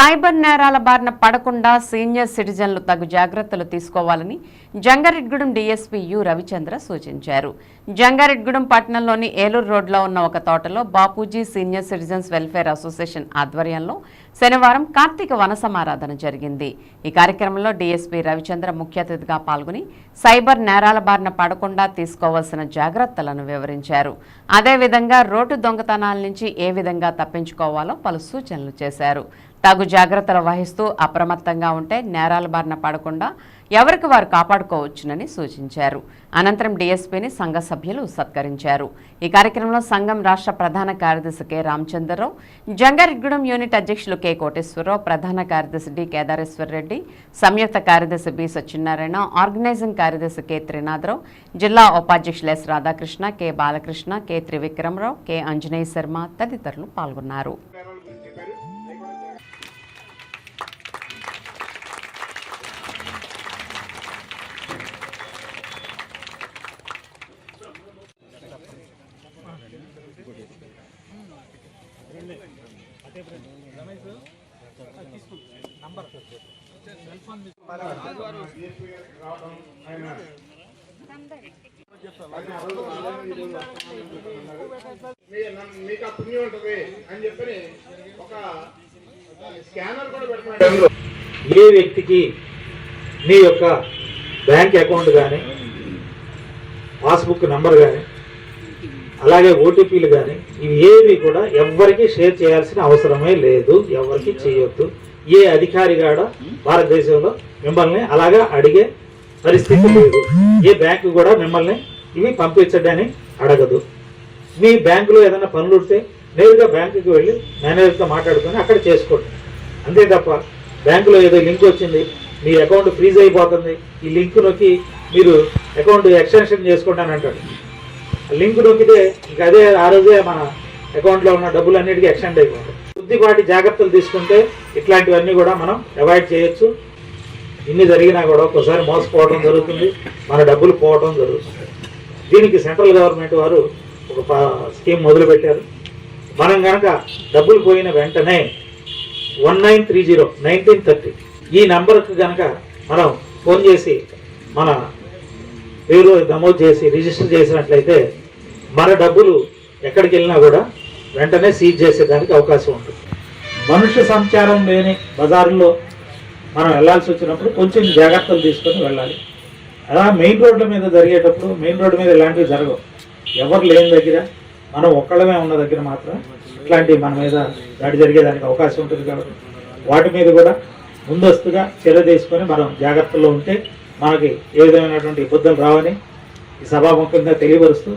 Cyber నేరాల బారిన పడకుండా సీనియర్ సిటిజన్లు తగు జాగ్రత్తలు తీసుకోవాలని జంగారెడ్గూడెం డీఎస్పీ యు రవిచంద్ర సూచించారు. జంగారెడ్గూడెం పట్టణంలోని ఏలూరు రోడ్లో ఉన్న ఒక తోటలో Bapuji senior citizens welfare association ఆధ్వర్యంలో శనివారం కార్తీక వన సమారాధన జరిగింది. ఈ కార్యక్రమంలో డీఎస్పీ రవిచంద్ర ముఖ్య అతిథిగా పాల్గొని సైబర్ నేరాల బారిన పడకుండా తీసుకోవాల్సిన జాగ్రత్తలను వివరించారు. అదేవిధంగా రోడ్డు దొంగతనాల నుంచి ఏ విధంగా తప్పించుకోవాలో పలు సూచనలు చేశారు. తగు జాగ్రత్తలు వహిస్తూ అప్రమత్తంగా ఉంటే నేరాల బారిన పడకుండా ఎవరికి వారు కాపాడుకోవచ్చునని సూచించారు. అనంతరం డీఎస్పీని సంఘ సభ్యులు సత్కరించారు. ఈ కార్యక్రమంలో సంఘం రాష్ట్ర ప్రధాన కార్యదర్శి కె. రామచంద్రరావు జంగారెడ్గూడెం యూనిట్ అధ్యక్షులు కె. కోటేశ్వరరావు ప్రధాన కార్యదర్శి డి. కేదారేశ్వర్ రెడ్డి సంయుక్త కార్యదర్శి బి. సత్యనారాయణ ఆర్గనైజింగ్ కార్యదర్శి కె. త్రినాథరావు జిల్లా ఉపాధ్యక్షులు S. Radhakrishna K. Balakrishna K. Trivikramarao K. Anjaneya Sharma తదితరులు పాల్గొన్నారు. మీకు ఆ పుణ్యం ఉంటుంది అని చెప్పని ఒక స్కానర్ కూడా పెడుతున్నాడు ఏ వ్యక్తికి మీ యొక్క బ్యాంక్ అకౌంట్ కానీ పాస్బుక్ నంబర్ కానీ అలాగే ఓటీపీలు కానీ ఇవి ఏవి కూడా ఎవ్వరికి షేర్ చేయాల్సిన అవసరమే లేదు. ఎవరికి చేయొద్దు. ఏ అధికారి కూడా భారతదేశంలో మిమ్మల్ని అలాగా అడిగే పరిస్థితి లేదు. ఏ బ్యాంకు కూడా మిమ్మల్ని ఇవి పంపించడని అడగదు. మీ బ్యాంకులో ఏదైనా పనులు ఉంటే నేరుగా బ్యాంకుకి వెళ్ళి మేనేజర్తో మాట్లాడుకొని అక్కడ చేసుకోండి. అంతే తప్ప బ్యాంకులో ఏదో లింక్ వచ్చింది మీ అకౌంట్ ఫ్రీజ్ అయిపోతుంది ఈ లింక్ నొక్కి మీరు అకౌంట్ ఎక్స్టెన్షన్ చేసుకోండి అని అంటాడు. లింక్ నొక్కితే ఇంకా అదే ఆ రోజే మన అకౌంట్లో ఉన్న డబ్బులు అన్నిటికీ ఎక్స్టెండ్ అయిపోతాయి. కొద్దిపాటి జాగ్రత్తలు తీసుకుంటే ఇట్లాంటివన్నీ కూడా మనం అవాయిడ్ చేయొచ్చు. ఇన్ని జరిగినా కూడా ఒక్కోసారి మోసపోవడం జరుగుతుంది మన డబ్బులు పోవడం జరుగుతుంది. దీనికి సెంట్రల్ గవర్నమెంట్ వారు ఒక స్కీమ్ మొదలుపెట్టారు. మనం కనుక డబ్బులు పోయిన వెంటనే one nine three zero nineteen thirty ఈ నెంబర్కి కనుక మనం ఫోన్ చేసి మన పేరు నమోదు చేసి రిజిస్టర్ చేసినట్లయితే మన డబ్బులు ఎక్కడికి వెళ్ళినా కూడా వెంటనే సీజ్ చేసేదానికి అవకాశం ఉంటుంది. మనుష్య సంచారం లేని బజారులో మనం వెళ్ళాల్సి వచ్చినప్పుడు కొంచెం జాగ్రత్తలు తీసుకొని వెళ్ళాలి. అలా మెయిన్ రోడ్ల మీద జరిగేటప్పుడు మెయిన్ రోడ్డు మీద ఇలాంటివి జరగవు. ఎవరు లేని దగ్గర మనం ఒక్కళ్ళమే ఉన్న దగ్గర మాత్రం ఇట్లాంటివి మన మీద దాడి జరిగేదానికి అవకాశం ఉంటుంది కాబట్టి వాటి మీద కూడా ముందస్తుగా చర్య తీసుకొని మనం జాగ్రత్తలో ఉంటే మనకి ఏ విధమైనటువంటి ఇబ్బందులు రావని ఈ సభాముఖంగా తెలియపరుస్తూ